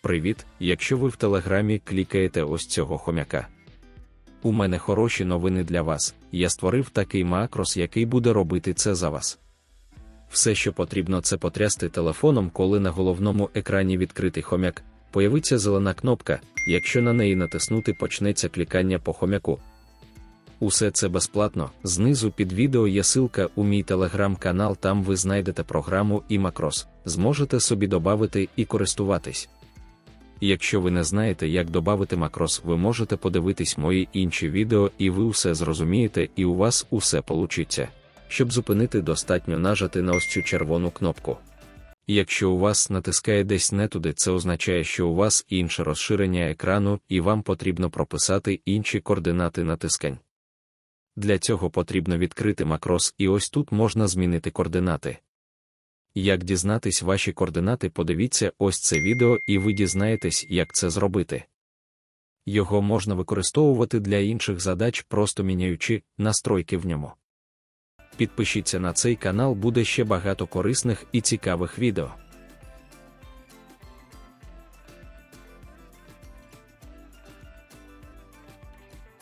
Привіт, якщо ви в телеграмі клікаєте ось цього хомяка. У мене хороші новини для вас. Я створив такий макрос, який буде робити це за вас. Все, що потрібно, це потрясти телефоном, коли на головному екрані відкритий хомяк, появиться зелена кнопка, якщо на неї натиснути почнеться клікання по хомяку. Усе це безплатно. Знизу під відео є ссылка у мій телеграм-канал, там ви знайдете програму і макрос, зможете собі додати і користуватись. Якщо ви не знаєте, як додати макрос, ви можете подивитись мої інші відео, і ви усе зрозумієте, і у вас усе получиться. Щоб зупинити, достатньо нажати на ось цю червону кнопку. Якщо у вас натискає десь не туди, це означає, що у вас інше розширення екрану, і вам потрібно прописати інші координати натискань. Для цього потрібно відкрити макрос, і ось тут можна змінити координати. Як дізнатись ваші координати, подивіться ось це відео, і ви дізнаєтесь, як це зробити. Його можна використовувати для інших задач, просто міняючи настройки в ньому. Підпишіться на цей канал, буде ще багато корисних і цікавих відео.